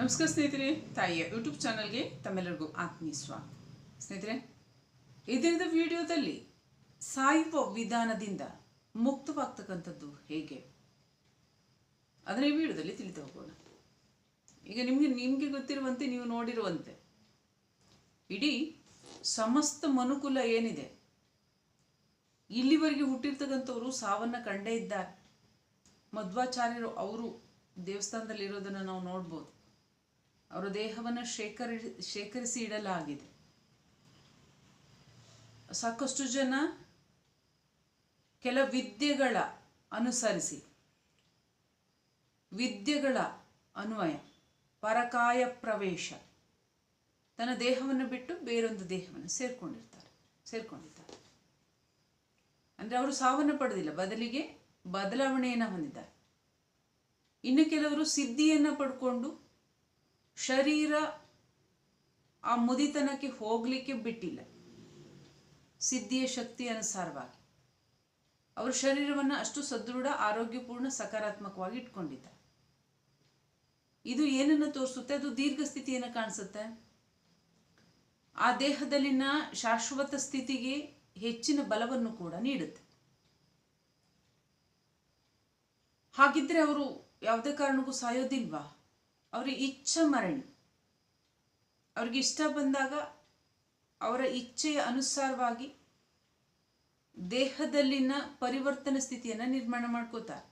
ನಮಸ್ಕಾರ ಸ್ನೇಹಿತರೆ, ತಾಯಿಯ ಯೂಟ್ಯೂಬ್ ಚಾನಲ್ಗೆ ತಮ್ಮೆಲ್ಲರಿಗೂ ಆತ್ಮೀಯ ಸ್ವಾಗತ. ಸ್ನೇಹಿತರೆ, ಈ ದಿನದ ವಿಡಿಯೋದಲ್ಲಿ ಸಾಯುವ ವಿಧಾನದಿಂದ ಮುಕ್ತವಾಗ್ತಕ್ಕಂಥದ್ದು ಹೇಗೆ? ಅದನ್ನ ಈ ವಿಡಿಯೋದಲ್ಲಿ ತಿಳಿದು ಹೋಗೋಣ. ಈಗ ನಿಮಗೆ ನಿಮಗೆ ಗೊತ್ತಿರುವಂತೆ, ನೀವು ನೋಡಿರುವಂತೆ, ಇಡೀ ಸಮಸ್ತ ಮನುಕುಲ ಏನಿದೆ, ಇಲ್ಲಿವರೆಗೆ ಹುಟ್ಟಿರ್ತಕ್ಕಂಥವರು ಸಾವನ್ನ ಕಂಡೇ ಇದ್ದಾರೆ. ಮಧ್ವಾಚಾರ್ಯರು ಅವರು ದೇವಸ್ಥಾನದಲ್ಲಿ ಇರೋದನ್ನು ನಾವು ನೋಡ್ಬೋದು. ಅವರ ದೇಹವನ್ನು ಶೇಖರಿ, ಶೇಖರಿಸಿ ಇಡಲಾಗಿದೆ. ಸಾಕಷ್ಟು ಜನ ಕೆಲ ವಿದ್ಯೆಗಳ ಅನುಸರಿಸಿ, ವಿದ್ಯೆಗಳ ಅನ್ವಯ, ಪರಕಾಯ ಪ್ರವೇಶ, ತನ್ನ ದೇಹವನ್ನು ಬಿಟ್ಟು ಬೇರೊಂದು ದೇಹವನ್ನು ಸೇರ್ಕೊಂಡಿರ್ತಾರೆ, ಸೇರ್ಕೊಂಡಿದ್ದಾರೆ. ಅಂದರೆ ಅವರು ಸಾವನ್ನು ಪಡೆದಿಲ್ಲ, ಬದಲಿಗೆ ಬದಲಾವಣೆಯನ್ನು ಹೊಂದಿದ್ದಾರೆ. ಇನ್ನು ಕೆಲವರು ಸಿದ್ಧಿಯನ್ನು ಪಡ್ಕೊಂಡು ಶರೀರ ಆ ಮುದಿತನಕ್ಕೆ ಹೋಗಲಿಕ್ಕೆ ಬಿಟ್ಟಿಲ್ಲ. ಸಿದ್ಧಿಯ ಶಕ್ತಿ ಅನುಸಾರವಾಗಿ. ಅವರು ಶರೀರವನ್ನು ಅಷ್ಟು ಸದೃಢ, ಆರೋಗ್ಯಪೂರ್ಣ, ಸಕಾರಾತ್ಮಕವಾಗಿ ಇಟ್ಕೊಂಡಿದ್ದಾರೆ ಇದು ಏನನ್ನು ತೋರಿಸುತ್ತೆ? ಅದು ದೀರ್ಘ ಸ್ಥಿತಿಯನ್ನು ಕಾಣಿಸುತ್ತೆ? ಆ ದೇಹದಲ್ಲಿನ ಶಾಶ್ವತ ಸ್ಥಿತಿಗೆ ಹೆಚ್ಚಿನ ಬಲವನ್ನು ಕೂಡ ನೀಡುತ್ತೆ. ಹಾಗಿದ್ರೆ ಅವರು ಯಾವುದೇ ಕಾರಣಕ್ಕೂ ಸಾಯೋದಿಲ್ವಾ? ಅವರ ಇಚ್ಛ ಮರಣಿ. ಅವ್ರಿಗೆ ಇಷ್ಟ ಬಂದಾಗ ಅವರ ಇಚ್ಛೆಯ ಅನುಸಾರವಾಗಿ ದೇಹದಲ್ಲಿನ ಪರಿವರ್ತನೆ ಸ್ಥಿತಿಯನ್ನು ನಿರ್ಮಾಣ ಮಾಡ್ಕೋತಾರೆ.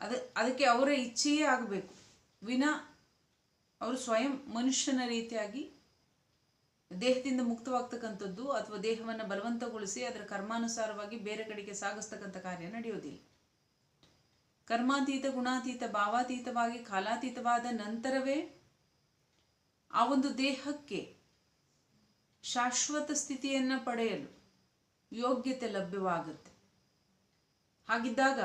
ಅದ, ಅದಕ್ಕೆ ಅವರ ಇಚ್ಛೆಯೇ ಆಗಬೇಕು. ವಿನಾ ಅವರು ಸ್ವಯಂ ಮನುಷ್ಯನ ರೀತಿಯಾಗಿ ದೇಹದಿಂದ ಮುಕ್ತವಾಗ್ತಕ್ಕಂಥದ್ದು ಅಥವಾ ದೇಹವನ್ನು ಬಲವಂತಗೊಳಿಸಿ ಅದರ ಕರ್ಮಾನುಸಾರವಾಗಿ ಬೇರೆ ಕಡೆಗೆ ಸಾಗಿಸ್ತಕ್ಕಂಥ ಕಾರ್ಯ ನಡೆಯೋದಿಲ್ಲ. ಕರ್ಮಾತೀತ, ಗುಣಾತೀತ, ಭಾವಾತೀತವಾಗಿ, ಕಾಲಾತೀತವಾದ ನಂತರವೇ ಆ ಒಂದು ದೇಹಕ್ಕೆ ಶಾಶ್ವತ ಸ್ಥಿತಿಯನ್ನು ಪಡೆಯಲು ಯೋಗ್ಯತೆ ಲಭ್ಯವಾಗುತ್ತೆ. ಹಾಗಿದ್ದಾಗ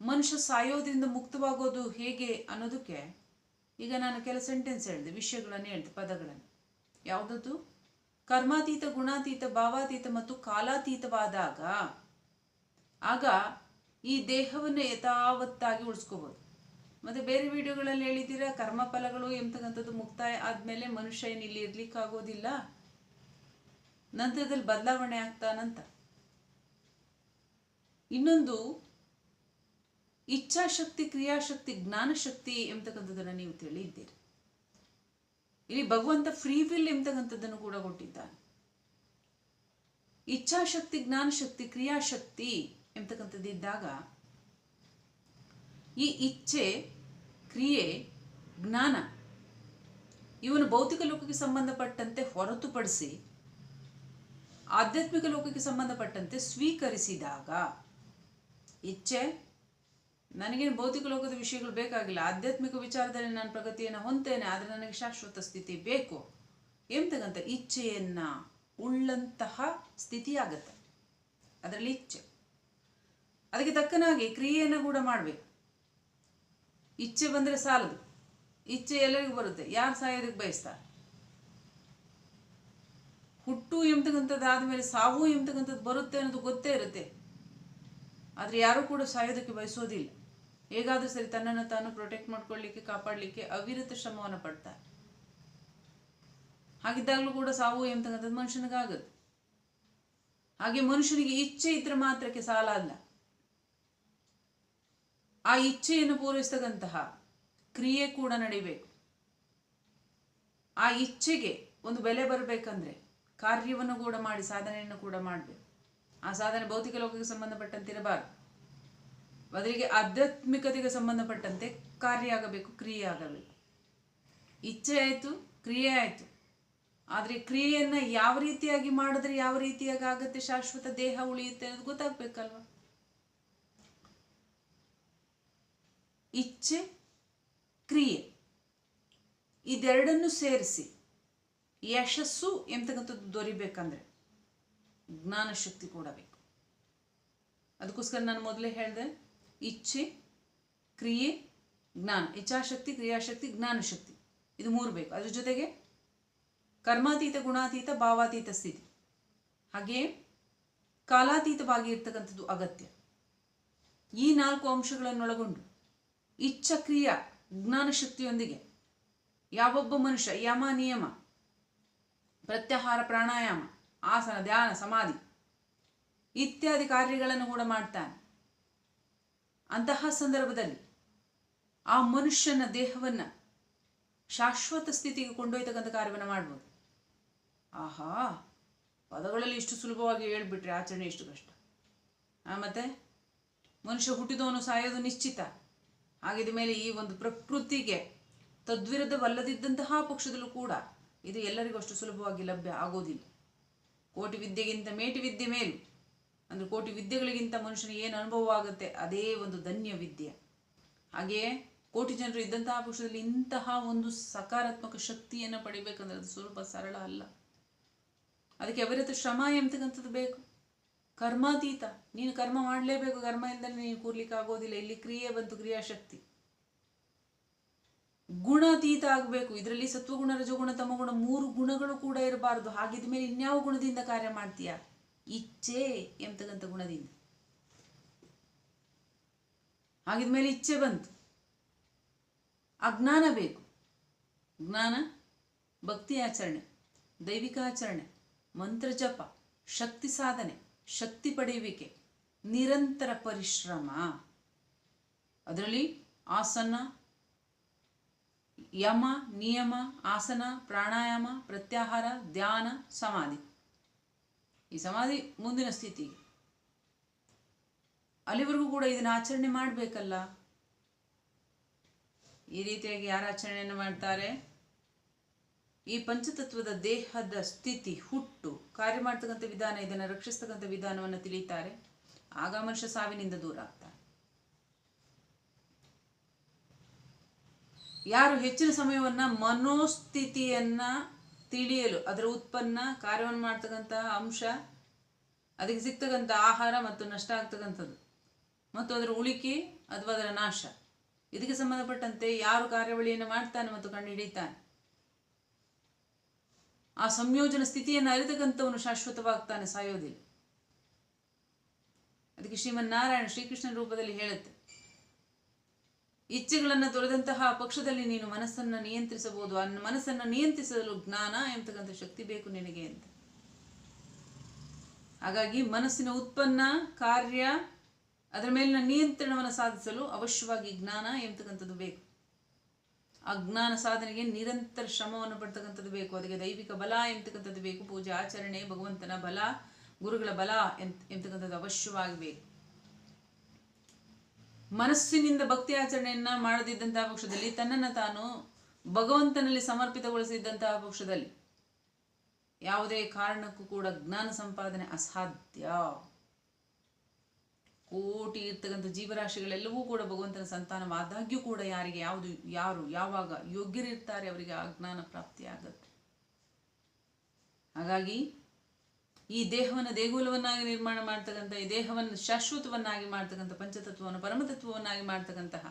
ಮನುಷ್ಯ ಸಾಯೋದ್ರಿಂದ ಮುಕ್ತವಾಗೋದು ಹೇಗೆ ಅನ್ನೋದಕ್ಕೆ ಈಗ ನಾನು ಕೆಲ ಸೆಂಟೆನ್ಸ್ ಹೇಳಿದೆ, ವಿಷಯಗಳನ್ನು ಹೇಳಿದೆ, ಪದಗಳನ್ನು. ಯಾವುದದು ಕರ್ಮಾತೀತ, ಗುಣಾತೀತ, ಭಾವಾತೀತ ಮತ್ತು ಕಾಲಾತೀತವಾದಾಗ ಆಗ ಈ ದೇಹವನ್ನು ಯಥಾವತ್ತಾಗಿ ಉಳಿಸ್ಕೋಬೋದು. ಮತ್ತು ಬೇರೆ ವಿಡಿಯೋಗಳಲ್ಲಿ ಹೇಳಿದ್ದೀರಾ, ಕರ್ಮಫಲಗಳು ಎಂಬತಕ್ಕಂಥದ್ದು ಮುಕ್ತಾಯ ಆದಮೇಲೆ ಮನುಷ್ಯ ಏನು ಇಲ್ಲಿ ಇರ್ಲಿಕ್ಕಾಗೋದಿಲ್ಲ? ನಂತರದಲ್ಲಿ ಬದಲಾವಣೆ ಆಗ್ತಾನಂತ. ಇನ್ನೊಂದು, ಇಚ್ಛಾಶಕ್ತಿ, ಕ್ರಿಯಾಶಕ್ತಿ, ಜ್ಞಾನಶಕ್ತಿ ಎಂಬತಕ್ಕಂಥದ್ದನ್ನು ನೀವು ತಿಳಿಯಿದ್ದೀರಿ ಇಲ್ಲಿ ಭಗವಂತ ಫ್ರೀ ವಿಲ್ ಎಂಬತಕ್ಕಂಥದ್ದನ್ನು ಕೂಡ ಕೊಟ್ಟಿದ್ದಾನೆ. ಇಚ್ಛಾಶಕ್ತಿ, ಜ್ಞಾನಶಕ್ತಿ, ಕ್ರಿಯಾಶಕ್ತಿ ಎಂಬತಕ್ಕಂಥದ್ದಿದ್ದಾಗ ಈ ಇಚ್ಛೆ, ಕ್ರಿಯೆ, ಜ್ಞಾನ ಇವನು ಭೌತಿಕ ಲೋಕಕ್ಕೆ ಸಂಬಂಧಪಟ್ಟಂತೆ ಹೊರತುಪಡಿಸಿ ಆಧ್ಯಾತ್ಮಿಕ ಲೋಕಕ್ಕೆ ಸಂಬಂಧಪಟ್ಟಂತೆ ಸ್ವೀಕರಿಸಿದಾಗ ಇಚ್ಛೆ, ನನಗೇನು ಭೌತಿಕ ಲೋಕದ ವಿಷಯಗಳು ಬೇಕಾಗಿಲ್ಲ, ಆಧ್ಯಾತ್ಮಿಕ ವಿಚಾರದಲ್ಲಿ ನಾನು ಪ್ರಗತಿಯನ್ನು ಹೊಂತೇನೆ ಆದರೆ ನನಗೆ ಶಾಶ್ವತ ಸ್ಥಿತಿ ಬೇಕು ಎಂತಕ್ಕಂಥ ಇಚ್ಛೆಯನ್ನು ಉಳ್ಳಂತಹ ಸ್ಥಿತಿಯಾಗತ್ತೆ. ಅದರಲ್ಲಿ ಇಚ್ಛೆ. ಅದಕ್ಕೆ ತಕ್ಕನಾಗಿ ಕ್ರಿಯೆಯನ್ನು ಕೂಡ ಮಾಡಬೇಕು. ಇಚ್ಛೆ ಬಂದರೆ ಸಾಲದು. ಇಚ್ಛೆ ಎಲ್ಲರಿಗೂ ಬರುತ್ತೆ. ಯಾರು ಸಾಯೋದಕ್ಕೆ ಬಯಸ್ತಾರೆ ಹುಟ್ಟು ಎಂಬತಕ್ಕಂಥದ್ದು ಆದಮೇಲೆ ಸಾವು ಎಂಬತಕ್ಕಂಥದ್ದು ಬರುತ್ತೆ ಅನ್ನೋದು ಗೊತ್ತೇ ಇರುತ್ತೆ. ಆದರೆ ಯಾರೂ ಕೂಡ ಸಾಯೋದಕ್ಕೆ ಬಯಸೋದಿಲ್ಲ. ಹೇಗಾದರೂ ಸರಿ ತನ್ನನ್ನು ತಾನು ಪ್ರೊಟೆಕ್ಟ್ ಮಾಡ್ಕೊಳ್ಳಿಕ್ಕೆ, ಕಾಪಾಡಲಿಕ್ಕೆ ಅವಿರತ ಶ್ರಮವನ್ನು ಪಡ್ತಾರೆ ಹಾಗಿದ್ದಾಗಲೂ ಕೂಡ ಸಾವು ಎಂಬತಕ್ಕಂಥದ್ದು ಮನುಷ್ಯನಿಗಾಗುತ್ತೆ ಹಾಗೆ ಮನುಷ್ಯನಿಗೆ ಇಚ್ಛೆ ಇದ್ರೆ ಮಾತ್ರಕ್ಕೆ ಸಾಲ ಅಲ್ಲ ಆ ಇಚ್ಛೆಯನ್ನು ಪೂರೈಸ್ತಕ್ಕಂತಹ ಕ್ರಿಯೆ ಕೂಡ ನಡಿಬೇಕು. ಆ ಇಚ್ಛೆಗೆ ಒಂದು ಬೆಲೆ ಬರಬೇಕಂದ್ರೆ ಕಾರ್ಯವನ್ನು ಕೂಡ ಮಾಡಿ, ಸಾಧನೆಯನ್ನು ಕೂಡ ಮಾಡಬೇಕು. ಆ ಸಾಧನೆ ಭೌತಿಕ ಲೋಕಕ್ಕೆ ಸಂಬಂಧಪಟ್ಟಂತೆ ಇರಬಾರದು. ಬದಲಿಗೆ ಆಧ್ಯಾತ್ಮಿಕತೆಗೆ ಸಂಬಂಧಪಟ್ಟಂತೆ ಕಾರ್ಯ ಆಗಬೇಕು, ಕ್ರಿಯೆ ಆಗಬೇಕು. ಇಚ್ಛೆ ಆಯಿತು, ಕ್ರಿಯೆ ಆಯಿತು. ಆದರೆ ಕ್ರಿಯೆಯನ್ನು ಯಾವ ರೀತಿಯಾಗಿ ಮಾಡಿದ್ರೆ ಯಾವ ರೀತಿಯಾಗಿ ಆಗುತ್ತೆ? ಶಾಶ್ವತ ದೇಹ ಉಳಿಯುತ್ತೆ ಅನ್ನೋದು ಗೊತ್ತಾಗಬೇಕಲ್ವ? ಇಚ್ಛೆ, ಕ್ರಿಯೆ. ಇದೆರಡನ್ನು ಸೇರಿಸಿ ಯಶಸ್ಸು ಎಂತಕ್ಕಂಥದ್ದು ದೊರಿಬೇಕಂದ್ರೆ ಜ್ಞಾನಶಕ್ತಿ ಕೂಡ ಬೇಕು. ಅದಕ್ಕೋಸ್ಕರ ನಾನು ಮೊದಲೇ ಹೇಳಿದೆ, ಇಚ್ಛೆ, ಕ್ರಿಯೆ, ಜ್ಞಾನ. ಇಚ್ಛಾಶಕ್ತಿ, ಕ್ರಿಯಾಶಕ್ತಿ, ಜ್ಞಾನಶಕ್ತಿ. ಇದು ಮೂರು ಬೇಕು. ಅದ್ರ ಜೊತೆಗೆ ಕರ್ಮಾತೀತ, ಗುಣಾತೀತ, ಭಾವಾತೀತ ಸ್ಥಿತಿ. ಹಾಗೆಯೇ ಕಾಲಾತೀತವಾಗಿ ಇರ್ತಕ್ಕಂಥದ್ದು ಅಗತ್ಯ. ಈ ನಾಲ್ಕು ಅಂಶಗಳನ್ನೊಳಗೊಂಡು ಇಚ್ಛಕ್ರಿಯ ಜ್ಞಾನಶಕ್ತಿಯೊಂದಿಗೆ ಯಾವೊಬ್ಬ ಮನುಷ್ಯ ಯಮ, ನಿಯಮ, ಪ್ರತ್ಯಾಹಾರ, ಪ್ರಾಣಾಯಾಮ, ಆಸನ, ಧ್ಯಾನ, ಸಮಾಧಿ ಇತ್ಯಾದಿ ಕಾರ್ಯಗಳನ್ನು ಕೂಡ ಮಾಡ್ತಾನೆ. ಅಂತಹ ಸಂದರ್ಭದಲ್ಲಿ ಆ ಮನುಷ್ಯನ ದೇಹವನ್ನು ಶಾಶ್ವತ ಸ್ಥಿತಿಗೆ ಕೊಂಡೊಯ್ತಕ್ಕಂಥ ಕಾರ್ಯವನ್ನು ಮಾಡ್ಬೋದು. ಆಹಾ, ಪದಗಳಲ್ಲಿ ಇಷ್ಟು ಸುಲಭವಾಗಿ ಹೇಳ್ಬಿಟ್ರೆ ಆಚರಣೆ ಇಷ್ಟು ಕಷ್ಟ. ಮತ್ತೆ ಮನುಷ್ಯ ಹುಟ್ಟಿದವನು ಸಾಯೋದು ನಿಶ್ಚಿತ. ಹಾಗಿದ ಮೇಲೆ ಈ ಒಂದು ಪ್ರಕೃತಿಗೆ ತದ್ವಿರುದ್ಧವಲ್ಲದಿದ್ದಂತಹ ಪಕ್ಷದಲ್ಲೂ ಕೂಡ ಇದು ಎಲ್ಲರಿಗೂ ಅಷ್ಟು ಸುಲಭವಾಗಿ ಲಭ್ಯ ಆಗೋದಿಲ್ಲ. ಕೋಟಿ ವಿದ್ಯೆಗಿಂತ ಮೇಟಿ ವಿದ್ಯೆ ಮೇಲು. ಅಂದರೆ ಕೋಟಿ ವಿದ್ಯೆಗಳಿಗಿಂತ ಮನುಷ್ಯನಿಗೆ ಏನು ಅನುಭವ ಆಗುತ್ತೆ ಅದೇ ಒಂದು ಧನ್ಯ ವಿದ್ಯೆ. ಹಾಗೆಯೇ ಕೋಟಿ ಜನರು ಇದ್ದಂತಹ ಪಕ್ಷದಲ್ಲಿ ಇಂತಹ ಒಂದು ಸಕಾರಾತ್ಮಕ ಶಕ್ತಿಯನ್ನು ಪಡಿಬೇಕಂದ್ರೆ ಅದು ಸ್ವಲ್ಪ ಸರಳ ಅಲ್ಲ. ಅದಕ್ಕೆ ಅವರತ್ರ ಶ್ರಮ ಎಂಬತಕ್ಕಂಥದ್ದು ಬೇಕು? ಕರ್ಮಾತೀತ. ನೀನು ಕರ್ಮ ಮಾಡಲೇಬೇಕು ಕರ್ಮ ಇಲ್ಲದೆ ನೀನು ಕೂರ್ಲಿಕ್ಕೆ ಆಗೋದಿಲ್ಲ. ಇಲ್ಲಿ ಕ್ರಿಯೆ ಬಂತು, ಕ್ರಿಯಾಶಕ್ತಿ. ಗುಣಾತೀತ ಆಗಬೇಕು. ಇದರಲ್ಲಿ ಸತ್ವಗುಣ, ರಜಗುಣ, ತಮಗುಣ ಮೂರು ಗುಣಗಳು ಕೂಡ ಇರಬಾರದು. ಹಾಗಿದ ಮೇಲೆ ಇನ್ಯಾವ ಗುಣದಿಂದ ಕಾರ್ಯ ಮಾಡ್ತೀಯ? ಇಚ್ಛೆ ಎಂಬತಕ್ಕಂಥ ಗುಣದಿಂದ. ಹಾಗಿದ ಮೇಲೆ ಇಚ್ಛೆ ಬಂತು. ಅಜ್ಞಾನ ಬೇಕು. ಜ್ಞಾನ, ಭಕ್ತಿ ಆಚರಣೆ, ದೈವಿಕ ಆಚರಣೆ ಮಂತ್ರ ಜಪ ಶಕ್ತಿ ಸಾಧನೆ. ಶಕ್ತಿ ಪಡೆಯುವಿಕೆ, ನಿರಂತರ ಪರಿಶ್ರಮ. ಅದರಲ್ಲಿ ಆಸನ, ಯಮ, ನಿಯಮ, ಆಸನ, ಪ್ರಾಣಾಯಾಮ, ಪ್ರತ್ಯಾಹಾರ, ಧ್ಯಾನ, ಸಮಾಧಿ. ಈ ಸಮಾಧಿ ಮುಂದಿನ ಸ್ಥಿತಿ. ಅಲ್ಲಿವರೆಗೂ ಕೂಡ ಇದನ್ನ ಆಚರಣೆ ಮಾಡಬೇಕಲ್ಲ? ಈ ರೀತಿಯಾಗಿ ಯಾರು ಆಚರಣೆಯನ್ನು ಮಾಡ್ತಾರೆ? ಈ ಪಂಚತತ್ವದ ದೇಹದ ಸ್ಥಿತಿ ಹುಟ್ಟು. ಕಾರ್ಯ ಮಾಡ್ತಕ್ಕಂಥ ವಿಧಾನ, ಇದನ್ನು ರಕ್ಷಿಸ್ತಕ್ಕಂಥ ವಿಧಾನವನ್ನು ತಿಳಿತಾರೆ. ಆಗ ಮನುಷ್ಯ ಸಾವಿನಿಂದ ದೂರ ಆಗ್ತಾನೆ. ಯಾರು ಹೆಚ್ಚಿನ ಸಮಯವನ್ನ ಮನೋಸ್ಥಿತಿಯನ್ನ ತಿಳಿಯಲು, ಅದರ ಉತ್ಪನ್ನ, ಕಾರ್ಯವನ್ನು ಮಾಡ್ತಕ್ಕಂತಹ ಅಂಶ, ಅದಕ್ಕೆ ಸಿಗ್ತಕ್ಕಂಥ ಆಹಾರ ಮತ್ತು ನಷ್ಟ ಆಗ್ತಕ್ಕಂಥದ್ದು. ಮತ್ತು ಅದರ ಉಳಿಕೆ ಅಥವಾ ಅದರ ನಾಶ. ಇದಕ್ಕೆ ಸಂಬಂಧಪಟ್ಟಂತೆ ಯಾರು ಕಾರ್ಯಾವಳಿಯನ್ನು ಮಾಡ್ತಾನೆ ಮತ್ತು ಕಂಡು ಹಿಡಿತಾನೆ. ಆ ಸಂಯೋಜನ ಸ್ಥಿತಿಯನ್ನು ಅರಿತಕ್ಕಂಥವನು ಶಾಶ್ವತವಾಗ್ತಾನೆ, ಸಾಯೋದಿಲ್ಲ. ಅದಕ್ಕೆ ಶ್ರೀಮನ್ನಾರಾಯಣ ಶ್ರೀಕೃಷ್ಣ ರೂಪದಲ್ಲಿ ಹೇಳುತ್ತೆ, ಇಚ್ಛೆಗಳನ್ನು ತೊರೆದಂತಹ ಪಕ್ಷದಲ್ಲಿ ನೀನು ಮನಸ್ಸನ್ನು ನಿಯಂತ್ರಿಸಬಹುದು ಆ ಮನಸ್ಸನ್ನು ನಿಯಂತ್ರಿಸಲು ಜ್ಞಾನ ಎಂಬತಕ್ಕಂಥ ಶಕ್ತಿ ಬೇಕು ನಿನಗೆ ಅಂತ. ಹಾಗಾಗಿ ಮನಸ್ಸಿನ ಉತ್ಪನ್ನ, ಕಾರ್ಯ, ಅದರ ಮೇಲಿನ ನಿಯಂತ್ರಣವನ್ನು ಸಾಧಿಸಲು ಅವಶ್ಯವಾಗಿ ಜ್ಞಾನ ಎಂಬತಕ್ಕಂಥದ್ದು ಬೇಕು. ಆ ಜ್ಞಾನ ಸಾಧನೆಗೆ ನಿರಂತರ ಶ್ರಮವನ್ನು ಪಡ್ತಕ್ಕಂಥದ್ದು ಬೇಕು. ಅದಕ್ಕೆ ದೈವಿಕ ಬಲ ಎಂತಕ್ಕಂಥದ್ದು ಬೇಕು. ಪೂಜೆ, ಆಚರಣೆ, ಭಗವಂತನ ಬಲ, ಗುರುಗಳ ಬಲ ಎಂತ ಎಂತಕ್ಕಂಥದ್ದು ಅವಶ್ಯವಾಗಿ ಬೇಕು ಮನಸ್ಸಿನಿಂದ ಭಕ್ತಿ ಆಚರಣೆಯನ್ನ ಮಾಡದಿದ್ದಂತಹ ಪಕ್ಷದಲ್ಲಿ ತನ್ನನ್ನು ತಾನು ಭಗವಂತನಲ್ಲಿ ಸಮರ್ಪಿತಗೊಳಿಸಿದ್ದಂತಹ ಪಕ್ಷದಲ್ಲಿ ಯಾವುದೇ ಕಾರಣಕ್ಕೂ ಕೂಡ ಜ್ಞಾನ ಸಂಪಾದನೆ ಅಸಾಧ್ಯ. ಕೋಟಿ ಇರ್ತಕ್ಕಂಥ ಜೀವರಾಶಿಗಳೆಲ್ಲವೂ ಕೂಡ ಭಗವಂತನ ಸಂತಾನವಾದಾಗ್ಯೂ ಕೂಡ ಯಾರಿಗೆ ಯಾವುದು, ಯಾರು, ಯಾವಾಗ ಯೋಗ್ಯರಿರ್ತಾರೆ ಅವರಿಗೆ ಆ ಜ್ಞಾನ ಪ್ರಾಪ್ತಿಯಾಗತ್ತೆ ಹಾಗಾಗಿ ಈ ದೇಹವನ್ನು ದೇಗುಲವನ್ನಾಗಿ ನಿರ್ಮಾಣ ಮಾಡ್ತಕ್ಕಂಥ, ಈ ದೇಹವನ್ನು ಶಾಶ್ವತವನ್ನಾಗಿ ಮಾಡ್ತಕ್ಕಂಥ, ಪಂಚತತ್ವವನ್ನು, ಪರಮತತ್ವವನ್ನಾಗಿ ಮಾಡ್ತಕ್ಕಂತಹ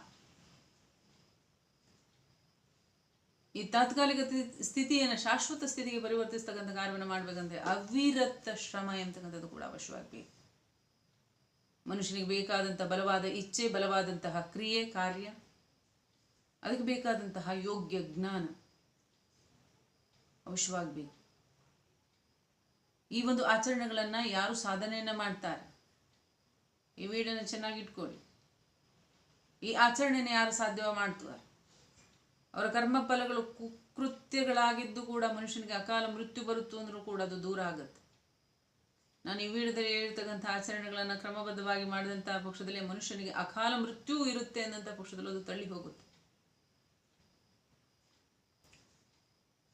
ಈ ತಾತ್ಕಾಲಿಕ ಸ್ಥಿತಿಯನ್ನು, ಶಾಶ್ವತ ಸ್ಥಿತಿಗೆ ಪರಿವರ್ತಿಸ್ತಕ್ಕಂಥ ಕಾರ್ಯವನ್ನು ಮಾಡ್ಬೇಕಂದ್ರೆ ಅವಿರತ ಶ್ರಮ ಎಂತಕ್ಕಂಥದ್ದು ಕೂಡ ಅವಶ್ಯವಾಗಬೇಕು. ಮನುಷ್ಯನಿಗೆ ಬೇಕಾದಂತಹ ಬಲವಾದ ಇಚ್ಛೆ, ಬಲವಾದಂತಹ ಕ್ರಿಯೆ, ಕಾರ್ಯ, ಅದಕ್ಕೆ ಬೇಕಾದಂತಹ ಯೋಗ್ಯ ಜ್ಞಾನ ಅವಶ್ಯವಾಗಬೇಕು. ಈ ಒಂದು ಆಚರಣೆಗಳನ್ನು ಯಾರು ಸಾಧನೆಯನ್ನು ಮಾಡ್ತಾರೆ? ಈ ವಿಡಿಯೋನ ಚೆನ್ನಾಗಿ ಇಟ್ಕೊಳ್ಳಿ. ಈ ಆಚರಣೆನ ಯಾರು ಸಾಧ್ಯ ಮಾಡ್ತಾರೆ ಅವರ ಕರ್ಮ ಫಲಗಳು ಕುಕೃತ್ಯಗಳಾಗಿದ್ದು ಕೂಡ ಮನುಷ್ಯನಿಗೆ ಅಕಾಲ ಮೃತ್ಯು ಬರುತ್ತು ಅಂದ್ರೂ ಕೂಡ ಅದು ದೂರ ಆಗುತ್ತೆ. ನಾನು ಈ ವಿಡಿಯೋದಲ್ಲಿ ಹೇಳ್ತಕ್ಕಂಥ ಆಚರಣೆಗಳನ್ನು ಕ್ರಮಬದ್ಧವಾಗಿ ಮಾಡಿದಂತಹ ಪಕ್ಷದಲ್ಲಿ ಮನುಷ್ಯನಿಗೆ ಅಕಾಲ ಮೃತ್ಯು ಇರುತ್ತೆ ಅನ್ನಂಥ ಪಕ್ಷದಲ್ಲಿ ಅದು ತಳ್ಳಿ ಹೋಗುತ್ತೆ.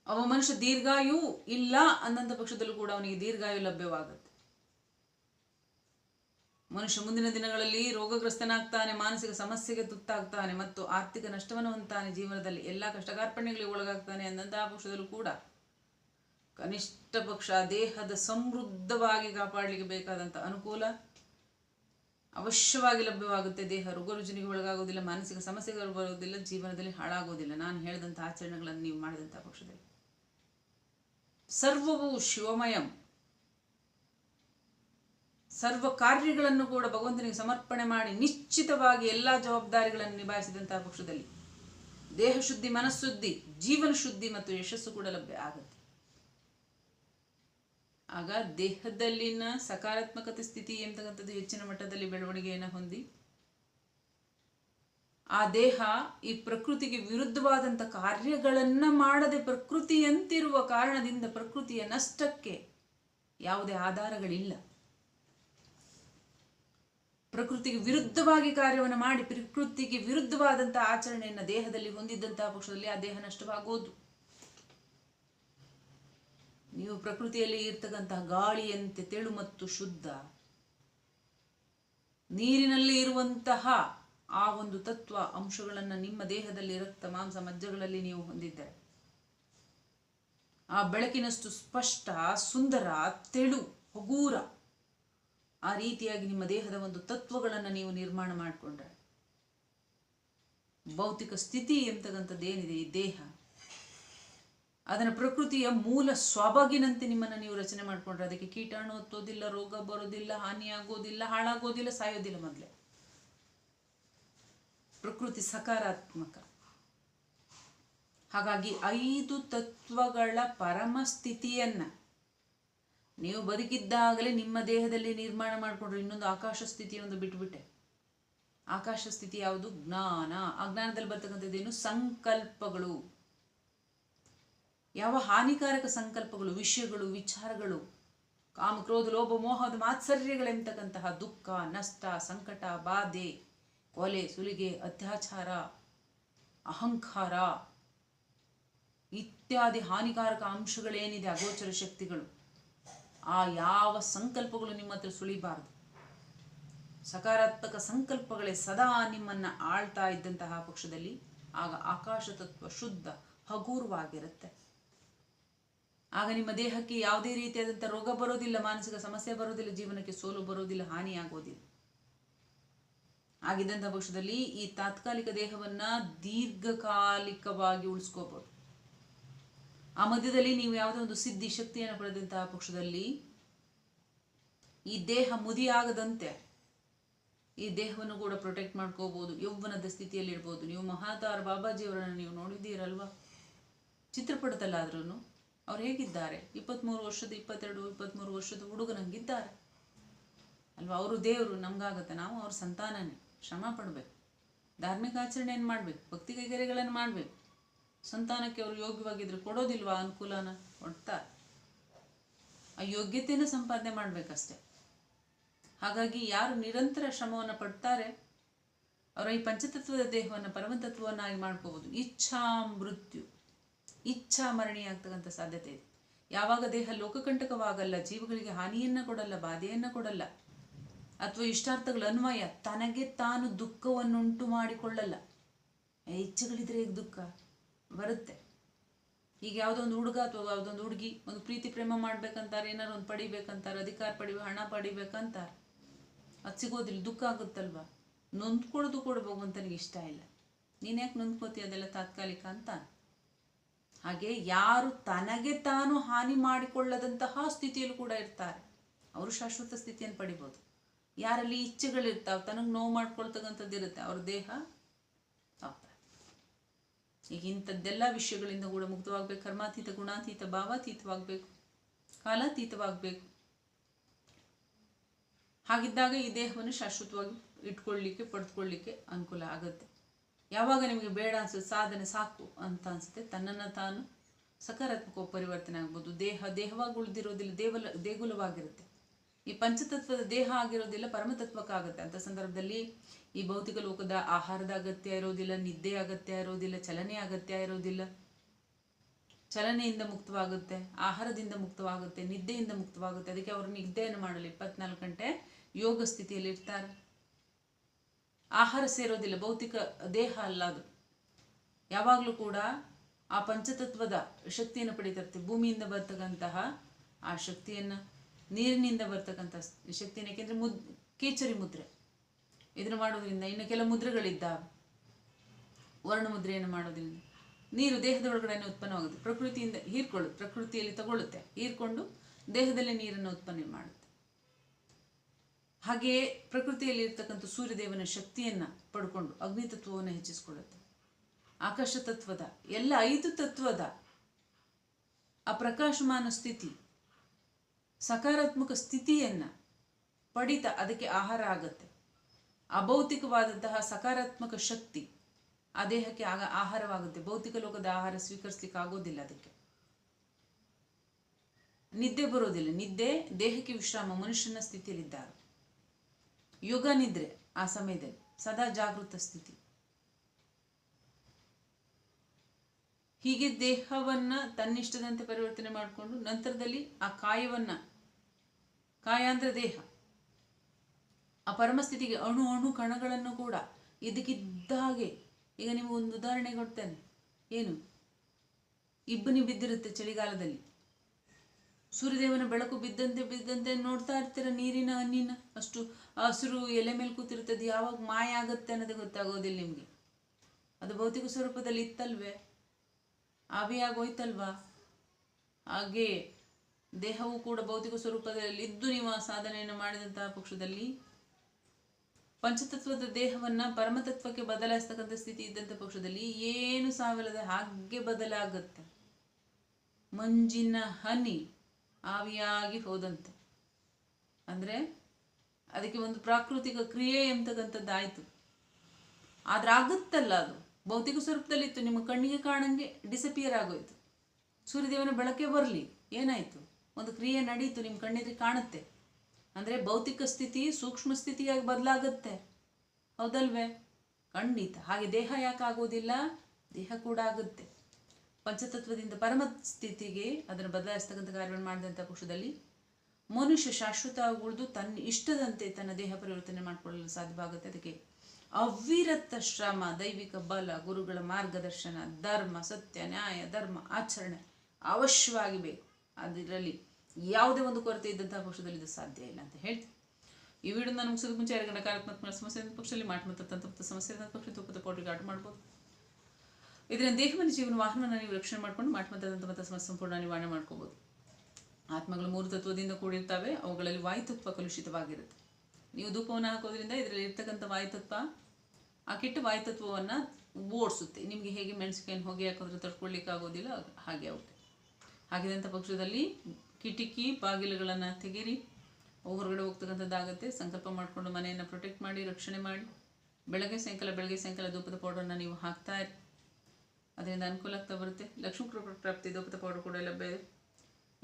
ಅವ ಮನುಷ್ಯ ದೀರ್ಘಾಯು ಇಲ್ಲ ಅನ್ನಂಥ ಪಕ್ಷದಲ್ಲೂ ಕೂಡ ಅವನಿಗೆ ದೀರ್ಘಾಯು ಲಭ್ಯವಾಗುತ್ತೆ. ಮನುಷ್ಯ ಮುಂದಿನ ದಿನಗಳಲ್ಲಿ ರೋಗಗ್ರಸ್ತನಾಗ್ತಾನೆ, ಮಾನಸಿಕ ಸಮಸ್ಯೆಗೆ ತುತ್ತಾಗ್ತಾನೆ ಮತ್ತು ಆರ್ಥಿಕ ನಷ್ಟವನ್ನು ಹೊಂತಾನೆ ಜೀವನದಲ್ಲಿ ಎಲ್ಲ ಕಷ್ಟ ಕಾರ್ಪಣ್ಯಗಳಿಗೆ ಒಳಗಾಗ್ತಾನೆ ಅನ್ನಂತಹ ಪಕ್ಷದಲ್ಲೂ ಕೂಡ ಕನಿಷ್ಠ ಪಕ್ಷ ದೇಹದ ಸಮೃದ್ಧವಾಗಿ ಕಾಪಾಡಲಿಕ್ಕೆ ಬೇಕಾದಂಥ ಅನುಕೂಲ ಅವಶ್ಯವಾಗಿ ಲಭ್ಯವಾಗುತ್ತೆ. ದೇಹ ರೋಗ ರುಜಿನಿಗೆ ಒಳಗಾಗೋದಿಲ್ಲ ಮಾನಸಿಕ ಸಮಸ್ಯೆಗಳು ಬರೋದಿಲ್ಲ ಜೀವನದಲ್ಲಿ ಹಾಳಾಗೋದಿಲ್ಲ ನಾನು ಹೇಳಿದಂಥ ಆಚರಣೆಗಳನ್ನು ನೀವು ಮಾಡಿದಂಥ ಪಕ್ಷದಲ್ಲಿ. ಸರ್ವವು ಶಿವಮಯಂ. ಸರ್ವ ಕಾರ್ಯಗಳನ್ನು ಕೂಡ ಭಗವಂತನಿಗೆ ಸಮರ್ಪಣೆ ಮಾಡಿ ನಿಶ್ಚಿತವಾಗಿ ಎಲ್ಲ ಜವಾಬ್ದಾರಿಗಳನ್ನು ನಿಭಾಯಿಸಿದಂತಹ ಪಕ್ಷದಲ್ಲಿ ದೇಹ ಶುದ್ಧಿ, ಮನಃಶುದ್ಧಿ, ಜೀವನ ಶುದ್ಧಿ ಮತ್ತು ಯಶಸ್ಸು ಕೂಡ ಲಭ್ಯ ಆಗುತ್ತೆ. ಆಗ ದೇಹದಲ್ಲಿನ ಸಕಾರಾತ್ಮಕತೆ ಸ್ಥಿತಿ ಎಂತಕ್ಕಂಥದ್ದು ಹೆಚ್ಚಿನ ಮಟ್ಟದಲ್ಲಿ ಬೆಳವಣಿಗೆಯನ್ನು ಹೊಂದಿ. ಆ ದೇಹ ಈ ಪ್ರಕೃತಿಗೆ ವಿರುದ್ಧವಾದಂಥ ಕಾರ್ಯಗಳನ್ನ ಮಾಡದೆ ಪ್ರಕೃತಿಯಂತಿರುವ ಕಾರಣದಿಂದ ಪ್ರಕೃತಿಯ ನಷ್ಟಕ್ಕೆ ಯಾವುದೇ ಆಧಾರಗಳಿಲ್ಲ. ಪ್ರಕೃತಿಗೆ ವಿರುದ್ಧವಾಗಿ ಕಾರ್ಯವನ್ನು ಮಾಡಿ ಪ್ರಕೃತಿಗೆ ವಿರುದ್ಧವಾದಂತಹ ಆಚರಣೆಯನ್ನು ದೇಹದಲ್ಲಿ ಹೊಂದಿದ್ದಂತಹ ಪಕ್ಷದಲ್ಲಿ ಆ ದೇಹ ನಷ್ಟವಾಗುವುದು ನೀವು ಪ್ರಕೃತಿಯಲ್ಲಿ ಇರ್ತಕ್ಕಂತಹ ಗಾಳಿಯಂತೆ ತೆಳು ಮತ್ತು ಶುದ್ಧ. ನೀರಿನಲ್ಲಿ ಇರುವಂತಹ ಆ ಒಂದು ತತ್ವ ಅಂಶಗಳನ್ನು ನಿಮ್ಮ ದೇಹದಲ್ಲಿ ರಕ್ತ, ಮಾಂಸ ಮಜ್ಜಗಳಲ್ಲಿ ನೀವು ಹೊಂದಿದ್ದರೆ, ಆ ಬೆಳಕಿನಷ್ಟು ಸ್ಪಷ್ಟ, ಸುಂದರ, ತೆಳು, ಹಗೂರ ಆ ರೀತಿಯಾಗಿ ನಿಮ್ಮ ದೇಹದ ಒಂದು ತತ್ವಗಳನ್ನು ನೀವು ನಿರ್ಮಾಣ ಮಾಡಿಕೊಂಡ್ರೆ ಭೌತಿಕ ಸ್ಥಿತಿ ಎಂತಕ್ಕಂಥದ್ದು ಏನಿದೆ? ಈ ದೇಹ. ಅದನ್ನು ಪ್ರಕೃತಿಯ ಮೂಲ ಸ್ವಾಭಾಗಿನಂತೆ ನಿಮ್ಮನ್ನು ನೀವು ರಚನೆ ಮಾಡಿಕೊಂಡ್ರೆ, ಅದಕ್ಕೆ ಕೀಟಾಣು ಹತ್ತೋದಿಲ್ಲ, ರೋಗ ಬರೋದಿಲ್ಲ ಹಾನಿಯಾಗೋದಿಲ್ಲ ಹಾಳಾಗೋದಿಲ್ಲ, ಸಾಯೋದಿಲ್ಲ ಮೊದಲೇ. ಪ್ರಕೃತಿ ಸಕಾರಾತ್ಮಕ. ಹಾಗಾಗಿ ಐದು ತತ್ವಗಳ ಪರಮ ಸ್ಥಿತಿಯನ್ನ ನೀವು ಬದುಕಿದ್ದಾಗಲೇ ನಿಮ್ಮ ದೇಹದಲ್ಲಿ ನಿರ್ಮಾಣ ಮಾಡಿಕೊಂಡ್ರೆ ಇನ್ನೊಂದು ಆಕಾಶ ಸ್ಥಿತಿಯೊಂದು ಬಿಟ್ಬಿಟ್ಟೆ. ಆಕಾಶ ಸ್ಥಿತಿ ಯಾವುದು? ಜ್ಞಾನ. ಅಜ್ಞಾನದಲ್ಲಿ ಬರ್ತಕ್ಕಂಥದ್ದೇನು ಸಂಕಲ್ಪಗಳು. ಯಾವ ಹಾನಿಕಾರಕ ಸಂಕಲ್ಪಗಳು, ವಿಷಯಗಳು, ವಿಚಾರಗಳು, ಕಾಮ, ಕ್ರೋಧ, ಲೋಭ, ಮೋಹದ ಮಾತ್ಸರ್ಯಗಳೆಂತಕ್ಕಂತಹ ದುಃಖ, ನಷ್ಟ, ಸಂಕಟ, ಬಾಧೆ, ಕೊಲೆ, ಸುಲಿಗೆ, ಅತ್ಯಾಚಾರ, ಅಹಂಕಾರ ಇತ್ಯಾದಿ ಹಾನಿಕಾರಕ ಅಂಶಗಳೇನಿದೆ ಅಗೋಚರ ಶಕ್ತಿಗಳು, ಆ ಯಾವ ಸಂಕಲ್ಪಗಳು ನಿಮ್ಮ ಹತ್ರ ಸುಳಿಬಾರದು. ಸಕಾರಾತ್ಮಕ ಸಂಕಲ್ಪಗಳೇ ಸದಾ ನಿಮ್ಮನ್ನ ಆಳ್ತಾ ಇದ್ದಂತಹ ಪಕ್ಷದಲ್ಲಿ ಆಗ ಆಕಾಶ ತತ್ವ ಶುದ್ಧ, ಹಗೂರವಾಗಿರುತ್ತೆ. ಆಗ ನಿಮ್ಮ ದೇಹಕ್ಕೆ ಯಾವುದೇ ರೀತಿಯಾದಂಥ ರೋಗ ಬರೋದಿಲ್ಲ, ಮಾನಸಿಕ ಸಮಸ್ಯೆ ಬರೋದಿಲ್ಲ, ಜೀವನಕ್ಕೆ ಸೋಲು ಬರೋದಿಲ್ಲ, ಹಾನಿಯಾಗೋದಿಲ್ಲ. ಆಗಿದ್ದಂಥ ಪಕ್ಷದಲ್ಲಿ ಈ ತಾತ್ಕಾಲಿಕ ದೇಹವನ್ನ ದೀರ್ಘಕಾಲಿಕವಾಗಿ ಉಳಿಸ್ಕೋಬಹುದು ಆ ಮಧ್ಯದಲ್ಲಿ ನೀವು ಯಾವುದೋ ಒಂದು ಸಿದ್ಧಿ ಶಕ್ತಿಯನ್ನು ಪಡೆದಂತಹ ಪಕ್ಷದಲ್ಲಿ ಈ ದೇಹ ಮುದಿಯಾಗದಂತೆ ಈ ದೇಹವನ್ನು ಕೂಡ ಪ್ರೊಟೆಕ್ಟ್ ಮಾಡ್ಕೋಬಹುದು ಯೌವನದ ಸ್ಥಿತಿಯಲ್ಲಿ ಇರ್ಬೋದು ನೀವು ಮಹಾತಾರ್ ಬಾಬಾಜಿಯವರನ್ನು ನೀವು ನೋಡಿದ್ದೀರಲ್ವಾ? ಚಿತ್ರಪಟದಲ್ಲಾದ್ರೂ ಅವ್ರು ಹೇಗಿದ್ದಾರೆ? ಇಪ್ಪತ್ತ್ಮೂರು ವರ್ಷದ ಇಪ್ಪತ್ತೆರಡು ಇಪ್ಪತ್ತ್ಮೂರು ವರ್ಷದ ಹುಡುಗನಂಗಿದ್ದಾರೆ ಅಲ್ವಾ? ಅವರು ದೇವರು, ನಮ್ಗಾಗತ್ತೆ. ನಾವು ಅವ್ರ ಸಂತಾನನೇ. ಶ್ರಮ ಪಡ್ಬೇಕು. ಧಾರ್ಮಿಕ ಆಚರಣೆಯನ್ನು ಮಾಡಬೇಕು. ಭಕ್ತಿ ಕೈಗರಿಗಳನ್ನು ಮಾಡಬೇಕು. ಸಂತಾನಕ್ಕೆ ಅವರು ಯೋಗ್ಯವಾಗಿದ್ರೆ ಕೊಡೋದಿಲ್ವಾ ಅನುಕೂಲನ? ಕೊಡ್ತಾರೆ. ಆ ಯೋಗ್ಯತೆಯನ್ನು ಸಂಪಾದನೆ ಮಾಡಬೇಕಷ್ಟೆ. ಹಾಗಾಗಿ ಯಾರು ನಿರಂತರ ಶ್ರಮವನ್ನು ಪಡ್ತಾರೆ, ಅವರ ಈ ಪಂಚತತ್ವದ ದೇಹವನ್ನು ಪರಮತತ್ವವನ್ನಾಗಿ ಮಾಡ್ಕೋಬಹುದು ಇಚ್ಛಾ ಮೃತ್ಯು. ಇಚ್ಛಾ ಮರಣಿಯಾಗ್ತಕ್ಕಂಥ ಸಾಧ್ಯತೆ ಇದೆ. ಯಾವಾಗ ದೇಹ ಲೋಕಕಂಟಕವಾಗಲ್ಲ, ಜೀವಗಳಿಗೆ ಹಾನಿಯನ್ನ ಕೊಡಲ್ಲ, ಬಾಧೆಯನ್ನು ಕೊಡಲ್ಲ, ಅಥವಾ ಇಷ್ಟಾರ್ಥಗಳ ಅನ್ವಯ ತನಗೆ ತಾನು ದುಃಖವನ್ನುಂಟು ಮಾಡಿಕೊಳ್ಳಲ್ಲ. ಇಚ್ಛೆಗಳಿದ್ರೆ ಈಗ ದುಃಖ? ಬರುತ್ತೆ. ಈಗ ಯಾವುದೋ ಒಂದು ಹುಡುಗ ಅಥವಾ ಯಾವುದೊಂದು ಹುಡುಗಿ ಒಂದು ಪ್ರೀತಿ ಪ್ರೇಮ ಮಾಡ್ಬೇಕಂತಾರೆ ಏನಾರು ಒಂದು ಪಡಿಬೇಕಂತಾರೆ, ಅಧಿಕಾರ ಪಡಿ ಹಣ ಪಡಿಬೇಕಂತಾರೆ. ಅದು ಸಿಗೋದಿಲ್ಲ, ದುಃಖ ಆಗುತ್ತಲ್ವಾ? ನೊಂದ್ಕೊಳ್ಳೋದು ಅಂತ ಭಗವಂತನಿಗೆ ಇಷ್ಟ ಇಲ್ಲ. ನೀನು ಯಾಕೆ ನೊಂದ್ಕೋತಿ ಅದೆಲ್ಲ ತಾತ್ಕಾಲಿಕ ಅಂತ? ಹಾಗೆ ಯಾರು ತನಗೆ ತಾನು ಹಾನಿ ಮಾಡಿಕೊಳ್ಳದಂತಹ ಸ್ಥಿತಿಯಲ್ಲೂ ಕೂಡ ಇರ್ತಾರೆ. ಅವರು ಶಾಶ್ವತ ಸ್ಥಿತಿಯನ್ನು ಪಡಿಬೋದು. ಯಾರಲ್ಲಿ ಇಚ್ಛೆಗಳಿರ್ತಾವೆ, ತನಗೆ ನೋವು ಮಾಡ್ಕೊಳ್ತಕ್ಕಂಥದ್ದು ಇರುತ್ತೆ. ಅವ್ರ ದೇಹ ಈಗ ಇಂಥದ್ದೆಲ್ಲ ವಿಷಯಗಳಿಂದ ಕೂಡ ಮುಕ್ತವಾಗಬೇಕು. ಕರ್ಮಾತೀತ, ಗುಣಾತೀತ, ಭಾವಾತೀತವಾಗಬೇಕು. ಕಾಲಾತೀತವಾಗಬೇಕು. ಹಾಗಿದ್ದಾಗ ಈ ದೇಹವನ್ನು ಶಾಶ್ವತವಾಗಿ ಇಟ್ಕೊಳ್ಳಿಕ್ಕೆ ಪಡೆದುಕೊಳ್ಳಿಕ್ಕೆ ಅನುಕೂಲ ಆಗುತ್ತೆ. ಯಾವಾಗ ನಿಮಗೆ ಬೇಡ ಅನ್ಸುತ್ತೆ, ಸಾಧನೆ ಸಾಕು ಅಂತ ಅನ್ಸುತ್ತೆ, ತನ್ನನ್ನು ತಾನು ಸಕಾರಾತ್ಮಕ ಪರಿವರ್ತನೆ ಆಗ್ಬೋದು. ದೇಹ, ದೇಹವಾಗಿ ಉಳಿದಿರೋದಿಲ್ಲ, ದೇವಲ, ದೇಗುಲವಾಗಿರುತ್ತೆ. ಈ ಪಂಚತತ್ವದ ದೇಹ ಆಗಿರೋದಿಲ್ಲ ಪರಮತತ್ವಕ್ಕಾಗುತ್ತೆ ಅಂತ ಸಂದರ್ಭದಲ್ಲಿ ಈ ಭೌತಿಕ ಲೋಕದ ಆಹಾರದ ಅಗತ್ಯ ಇರೋದಿಲ್ಲ, ನಿದ್ದೆ ಅಗತ್ಯ ಇರೋದಿಲ್ಲ, ಚಲನೆ ಅಗತ್ಯ ಇರೋದಿಲ್ಲ. ಚಲನೆಯಿಂದ ಮುಕ್ತವಾಗುತ್ತೆ, ಆಹಾರದಿಂದ ಮುಕ್ತವಾಗುತ್ತೆ, ನಿದ್ದೆಯಿಂದ ಮುಕ್ತವಾಗುತ್ತೆ. ಅದಕ್ಕೆ ಅವರು ನಿದ್ದೆಯನ್ನು ಮಾಡಲು ಇಪ್ಪತ್ನಾಲ್ಕು ಗಂಟೆ ಯೋಗ ಸ್ಥಿತಿಯಲ್ಲಿ ಇರ್ತಾರೆ ಆಹಾರ ಸೇರೋದಿಲ್ಲ, ಭೌತಿಕ ದೇಹ ಅಲ್ಲ ಅದು. ಯಾವಾಗಲೂ ಕೂಡ ಆ ಪಂಚತತ್ವದ ಶಕ್ತಿಯನ್ನು ಪಡೀತಿರ್ತೀವಿ ಭೂಮಿಯಿಂದ ಬರ್ತಕ್ಕಂತಹ ಆ ಶಕ್ತಿಯನ್ನು, ನೀರಿನಿಂದ ಬರ್ತಕ್ಕಂಥ ಶಕ್ತಿಯನ್ನು ಏಕೆಂದರೆ ಮುದ್, ಕೇಚರಿ ಮುದ್ರೆ. ಇದನ್ನು ಮಾಡೋದ್ರಿಂದ ಇನ್ನು ಕೆಲವು ವರ್ಣ ಮುದ್ರೆಯನ್ನು ಮಾಡೋದ್ರಿಂದ ನೀರು ದೇಹದ ಒಳಗಡೆ ಉತ್ಪನ್ನವಾಗುತ್ತೆ. ಪ್ರಕೃತಿಯಿಂದ ಹೀರ್ಕೊಳ್ಳುತ್ತೆ, ಪ್ರಕೃತಿಯಲ್ಲಿ ತಗೊಳ್ಳುತ್ತೆ. ಹೀರ್ಕೊಂಡು ದೇಹದಲ್ಲಿ ನೀರನ್ನು ಉತ್ಪನ್ನ ಮಾಡುತ್ತೆ. ಹಾಗೆಯೇ ಪ್ರಕೃತಿಯಲ್ಲಿ ಇರ್ತಕ್ಕಂಥ ಸೂರ್ಯದೇವನ ಶಕ್ತಿಯನ್ನು ಪಡ್ಕೊಂಡು ಅಗ್ನಿತತ್ವವನ್ನು ಹೆಚ್ಚಿಸ್ಕೊಳ್ಳುತ್ತೆ. ಆಕಾಶ ತತ್ವದ, ಎಲ್ಲ ಐದು ತತ್ವದ ಆ ಪ್ರಕಾಶಮಾನ ಸ್ಥಿತಿ, ಸಕಾರಾತ್ಮಕ ಸ್ಥಿತಿಯನ್ನು ಪಡಿತ ಅದಕ್ಕೆ ಆಹಾರ ಆಗತ್ತೆ. ಅಭೌತಿಕವಾದಂತಹ ಸಕಾರಾತ್ಮಕ ಶಕ್ತಿ ಆ ದೇಹಕ್ಕೆ ಆಗ ಆಹಾರವಾಗುತ್ತೆ. ಭೌತಿಕ ಲೋಕದ ಆಹಾರ ಸ್ವೀಕರಿಸ್ಲಿಕ್ಕೆ ಆಗೋದಿಲ್ಲ ಅದಕ್ಕೆ. ನಿದ್ದೆ ಬರೋದಿಲ್ಲ. ನಿದ್ದೆ ದೇಹಕ್ಕೆ ವಿಶ್ರಾಮ, ಮನುಷ್ಯನ ಸ್ಥಿತಿಯಲ್ಲಿದ್ದಾರೆ. ಯೋಗ ನಿದ್ರೆ ಆ ಸಮಯದಲ್ಲಿ ಸದಾ ಜಾಗೃತ ಸ್ಥಿತಿ. ಹೀಗೆ ದೇಹವನ್ನ ತನ್ನಿಷ್ಟದಂತೆ ಪರಿವರ್ತನೆ ಮಾಡಿಕೊಂಡು ನಂತರದಲ್ಲಿ ಆ ಕಾಯವನ್ನ ಕಾಯ ಅಂದ್ರೆ ದೇಹ, ಆ ಪರಮಸ್ಥಿತಿಗೆ ಅಣು ಅಣು ಕಣಗಳನ್ನು ಕೂಡ ಇದಕ್ಕಿದ್ದ ಹಾಗೆ ಈಗ ನಿಮಗೆ ಒಂದು ಉದಾಹರಣೆ ಕೊಡ್ತೇನೆ. ಏನು? ಇಬ್ಬನಿ ಬಿದ್ದಿರುತ್ತೆ ಚಳಿಗಾಲದಲ್ಲಿ. ಸೂರ್ಯದೇವನ ಬೆಳಕು ಬಿದ್ದಂತೆ ಬಿದ್ದಂತೆ ನೋಡ್ತಾ ಇರ್ತೀರ ನೀರಿನ ಹಣ್ಣಿನ ಅಷ್ಟು ಹಸಿರು ಎಲೆ ಮೇಲೆ ಕೂತಿರ್ತದೆ ಯಾವಾಗ ಮಾಯ ಆಗುತ್ತೆ ಅನ್ನೋದು ಗೊತ್ತಾಗೋದಿಲ್ಲ ನಿಮಗೆ. ಅದು ಭೌತಿಕ ಸ್ವರೂಪದಲ್ಲಿ ಇತ್ತಲ್ವೇ? ಆವಿಯಾಗೋಯ್ತಲ್ವಾ ಹಾಗೆ ದೇಹವು ಕೂಡ ಭೌತಿಕ ಸ್ವರೂಪದಲ್ಲಿ ಇದ್ದು ನೀವು ಆ ಸಾಧನೆಯನ್ನು ಮಾಡಿದಂತಹ ಪಕ್ಷದಲ್ಲಿ ಪಂಚತತ್ವದ ದೇಹವನ್ನ ಪರಮತತ್ವಕ್ಕೆ ಬದಲಾಯಿಸ್ತಕ್ಕಂಥ ಸ್ಥಿತಿ ಇದ್ದಂಥ ಪಕ್ಷದಲ್ಲಿ ಏನು ಸಾವಿಲ್ಲದೆ ಹಾಗೆ ಬದಲಾಗುತ್ತೆ. ಮಂಜಿನ ಹನಿ ಆವಿಯಾಗಿ ಹೋದಂತೆ. ಅಂದರೆ ಅದಕ್ಕೆ ಒಂದು ಪ್ರಾಕೃತಿಕ ಕ್ರಿಯೆ ಎಂತಕ್ಕಂಥದ್ದು ಆಯಿತು ಆದ್ರೆ ಆಗುತ್ತಲ್ಲ ಅದು. ಭೌತಿಕ ಸ್ವರೂಪದಲ್ಲಿತ್ತು. ನಿಮ್ಮ ಕಣ್ಣಿಗೆ ಕಾಣಂಗೆ ಡಿಸಪಿಯರ್ ಆಗೋಯ್ತು. ಸೂರ್ಯದೇವನ ಬೆಳಕೆ ಬರಲಿ. ಏನಾಯಿತು? ಒಂದು ಕ್ರಿಯೆ ನಡೀತು. ನಿಮ್ಮ ಕಣ್ಣಿಗೆ ಕಾಣುತ್ತೆ. ಅಂದರೆ ಭೌತಿಕ ಸ್ಥಿತಿ ಸೂಕ್ಷ್ಮ ಸ್ಥಿತಿಯಾಗಿ ಬದಲಾಗುತ್ತೆ. ಹೌದಲ್ವೇ? ಖಂಡಿತ. ಹಾಗೆ ದೇಹ ಯಾಕೆ ಆಗೋದಿಲ್ಲ ದೇಹ ಕೂಡ ಆಗುತ್ತೆ. ಪಂಚತತ್ವದಿಂದ ಪರಮ ಸ್ಥಿತಿಗೆ ಅದನ್ನು ಬದಲಾಯಿಸ್ತಕ್ಕಂಥ ಕಾರ್ಯವನ್ನು ಮಾಡಿದಂಥ ಪಕ್ಷದಲ್ಲಿ ಮನುಷ್ಯ ಶಾಶ್ವತವಾಗಿ ಉಳಿದು ತನ್ನ ಇಷ್ಟದಂತೆ ತನ್ನ ದೇಹ ಪರಿವರ್ತನೆ ಮಾಡಿಕೊಳ್ಳಲು ಸಾಧ್ಯವಾಗುತ್ತೆ. ಅದಕ್ಕೆ ಅವಿರತ ಶ್ರಮ, ದೈವಿಕ ಬಲ, ಗುರುಗಳ ಮಾರ್ಗದರ್ಶನ, ಧರ್ಮ, ಸತ್ಯ, ನ್ಯಾಯ, ಧರ್ಮ, ಆಚರಣೆ ಅವಶ್ಯವಾಗಿ ಬೇಕು. ಅದರಲ್ಲಿ ಯಾವುದೇ ಒಂದು ಕೊರತೆ ಇದ್ದಂತಹ ಪಕ್ಷದಲ್ಲಿ ಇದು ಸಾಧ್ಯ ಇಲ್ಲ ಅಂತ ಹೇಳ್ತೀವಿ ಈ ವಿಡಿಯೋ ನಾನು ಮುಗಿಸೋದು ಮುಂಚೆ ಯಾರಿಗಾರ ನಕಾರಾತ್ಮಕ ಸಮಸ್ಯೆ ಪಕ್ಷದಲ್ಲಿ ಮಾಟ ಮತ್ತು ತಂತ್ರ ಸಮಸ್ಯೆ ಪಕ್ಷ, ತೂಕದ ಪೌಡ್ರಿಗೆ ಆಟ ಮಾಡ್ಬೋದು. ಇದರಿಂದ ದೇಹವನ್ನು ಜೀವನ ವಾಹನವನ್ನು ನೀವು ರಕ್ಷಣೆ ಮಾಡ್ಕೊಂಡು ಮಾಟ ಮತ್ತು ಸಮಸ್ಯೆ ಸಂಪೂರ್ಣ ನಿವಾರಣೆ ಮಾಡ್ಕೋಬೋದು. ಆತ್ಮಗಳು ಮೂರು ತತ್ವದಿಂದ ಕೂಡಿರ್ತವೆ, ಅವುಗಳಲ್ಲಿ ವಾಯುತತ್ವ ಕಲುಷಿತವಾಗಿರುತ್ತೆ. ನೀವು ಧೂಪವನ್ನು ಹಾಕೋದ್ರಿಂದ ಇದರಲ್ಲಿ ಇರ್ತಕ್ಕಂಥ ವಾಯುತತ್ವ, ಆ ಕೆಟ್ಟ ವಾಯುತತ್ವವನ್ನು ಓಡಿಸುತ್ತೆ. ನಿಮಗೆ ಹೇಗೆ ಮೆಣಸಿನಕಾಯಿನ ಹೊಗೆ ಹಾಕೋದ್ರೆ ತಡ್ಕೊಳ್ಲಿಕ್ಕೆ ಆಗೋದಿಲ್ಲ ಹಾಗೆ ಆಗುತ್ತೆ. ಹಾಗಿದಂಥ ಪಕ್ಷದಲ್ಲಿ ಕಿಟಕಿ, ಬಾಗಿಲುಗಳನ್ನು ತೆಗೀರಿ, ಹೊರಗಡೆ ಹೋಗ್ತಕ್ಕಂಥದ್ದಾಗುತ್ತೆ ಸಂಕಲ್ಪ ಮಾಡಿಕೊಂಡು ಮನೆಯನ್ನು ಪ್ರೊಟೆಕ್ಟ್ ಮಾಡಿ, ರಕ್ಷಣೆ ಮಾಡಿ. ಬೆಳಗ್ಗೆ ಸಾಯಂಕಾಲ ಬೆಳಗ್ಗೆ ಸಾಯಂಕಾಲ ಧೂಪದ ಪೌಡರನ್ನು ನೀವು ಹಾಕ್ತಾ ಇರಿ. ಅದರಿಂದ ಅನುಕೂಲ ಆಗ್ತಾ ಬರುತ್ತೆ. ಲಕ್ಷ್ಮೀ ಕೃಪಾ ಪ್ರಾಪ್ತಿ ಧೂಪದ ಪೌಡರ್ ಕೂಡ ಲಭ್ಯ ಇದೆ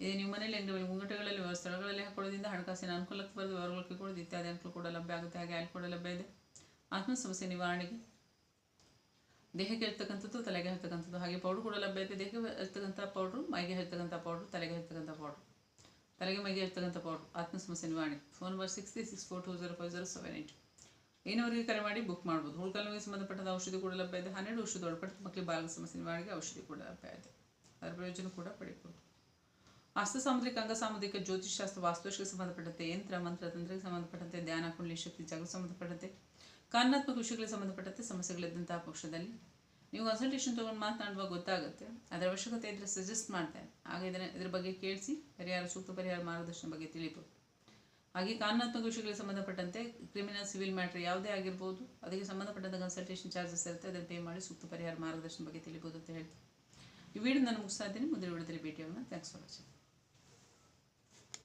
ಇದು ನಿಮ್ಮ ಮನೆಯಲ್ಲಿ ಅಂಗಡಿ ಮುಂಗಟಗಳಲ್ಲಿ ಸ್ಥಳಗಳಲ್ಲಿ ಹಾಕೊಳ್ಳೋದ್ರಿಂದ ಹಣಕಾಸಿನ ಅನುಕೂಲಕ್ಕೆ ಬರೆದು ವಿವರಗಳಿಗೆ ವ್ಯವಹಾರಗಳಿಗೆ ಕೂಡ ಇತ್ಯಾದಿ ಅನುಕೂಲ ಕೂಡ ಲಭ್ಯ ಆಗುತ್ತೆ. ಹಾಗೆ ಅಲ್ಲಿ ಕೂಡ ಲಭ್ಯ ಇದೆ. ಆತ್ಮ ಸಮಸ್ಯೆ ನಿವಾರಣೆಗೆ ದೇಹಕ್ಕೆ ಇರ್ತಕ್ಕಂಥದ್ದು ತಲೆಗೆ ಹರ್ತಕ್ಕಂಥದ್ದು ಹಾಗೆ ಪೌಡ್ರು ಕೂಡ ಲಭ್ಯ ಇದೆ. ದೇಹಕ್ಕೆ ಇರ್ತಕ್ಕಂಥ ಪೌಡ್ರು, ಮೈಗೆ ಇರ್ತಕ್ಕಂಥ ಪೌಡ್ರು, ತಲೆಗೆ ಇರ್ತಕ್ಕಂಥ ಪೌಡ್ರು. ತಲೆಗೆ ಮೈಗೆ ಇರ್ತಕ್ಕಂಥ ಪೌಡ್ರು ಆತ್ಮ ಸಮಸ್ಯೆ ನಿವಾರಣೆ phone number six three six four two zero five zero seven eight ಏನವರಿಗೆ ಕರೆ ಮಾಡಿ ಬುಕ್ ಮಾಡ್ಬೋದು. ಹುಳ್ಕಾಲಿಗೆ ಸಂಬಂಧಪಟ್ಟಂಥ ಔಷಧಿ ಕೂಡ ಲಭ್ಯ ಇದೆ. ಹನ್ನೆರಡು ಔಷಧಿ ಒಳಪಟ್ಟು ಮಕ್ಕಳಿಗೆ ಬಾಲ ಸಮಸ್ಯೆ ನಿವಾರಣೆಗೆ ಔಷಧಿ ಕೂಡ ಲಭ್ಯ ಇದೆ. ಅದರ ಪ್ರಯೋಜನ ಕೂಡ ಪಡಿಬೋದು. ಹಸ್ತ ಸಾಮುದ್ರಿಕ, ಅಂಗ ಸಾಮುದ್ರಿಕ ಜ್ಯೋತಿಷಾಸ್ತ್ರ ವಾಸ್ತುಶಕ್ಕೆ ಸಂಬಂಧಪಟ್ಟಂತೆ, ಯಂತ್ರ, ಮಂತ್ರ ತಂತ್ರಕ್ಕೆ ಸಂಬಂಧಪಟ್ಟಂತೆ, ಧ್ಯಾನ ಕುಂಡಲಿ ಶಕ್ತಿ ಜಾಗಕ್ಕೆ ಸಂಬಂಧಪಟ್ಟಂತೆ, ಕಾನೂನಾತ್ಮಕ ವಿಷಯಗಳಿಗೆ ಸಂಬಂಧಪಟ್ಟಂತೆ ಸಮಸ್ಯೆಗಳಿದ್ದಂತಹ ಪಕ್ಷದಲ್ಲಿ ನೀವು ಕನ್ಸಲ್ಟೇಷನ್ ತೊಗೊಂಡು ಮಾತನಾಡುವಾಗ ಗೊತ್ತಾಗುತ್ತೆ. ಅದರ ಅವಶ್ಯಕತೆ ಇದ್ದರೆ ಸಜೆಸ್ಟ್ ಮಾಡ್ತಾರೆ. ಹಾಗೆ ಇದನ್ನು ಇದ್ರ ಬಗ್ಗೆ ಕೇಳಿಸಿ, ಪರಿಹಾರ, ಸೂಕ್ತ ಪರಿಹಾರ ಮಾರ್ಗದರ್ಶನ ಬಗ್ಗೆ ತಿಳಿಬೋದು. ಹಾಗೆ ಕಾನೂನಾತ್ಮಕ ವಿಷಯಗಳಿಗೆ ಸಂಬಂಧಪಟ್ಟಂತೆ ಕ್ರಿಮಿನಲ್ ಸಿವಿಲ್ ಮ್ಯಾಟರ್ ಯಾವುದೇ ಆಗಿರ್ಬೋದು, ಅದಕ್ಕೆ ಸಂಬಂಧಪಟ್ಟಂಥ ಕನ್ಸಲ್ಟೇಷನ್ ಚಾರ್ಜಸ್ ಇರುತ್ತೆ. ಅದನ್ನು ಪೇ ಮಾಡಿ ಸೂಕ್ತ ಪರಿಹಾರ ಮಾರ್ಗದರ್ಶನ ಬಗ್ಗೆ ತಿಳಿಬೋದು ಅಂತ ಹೇಳಿ ಈ ವಿಡಿಯೋ ನಾನು ಮುಗಿಸ್ತಾ ಇದ್ದೀನಿ. ಮುಂದಿನ ವಿಡಿಯೋದಲ್ಲಿ ಭೇಟಿಯಾಗೋಣ. Thanks for watching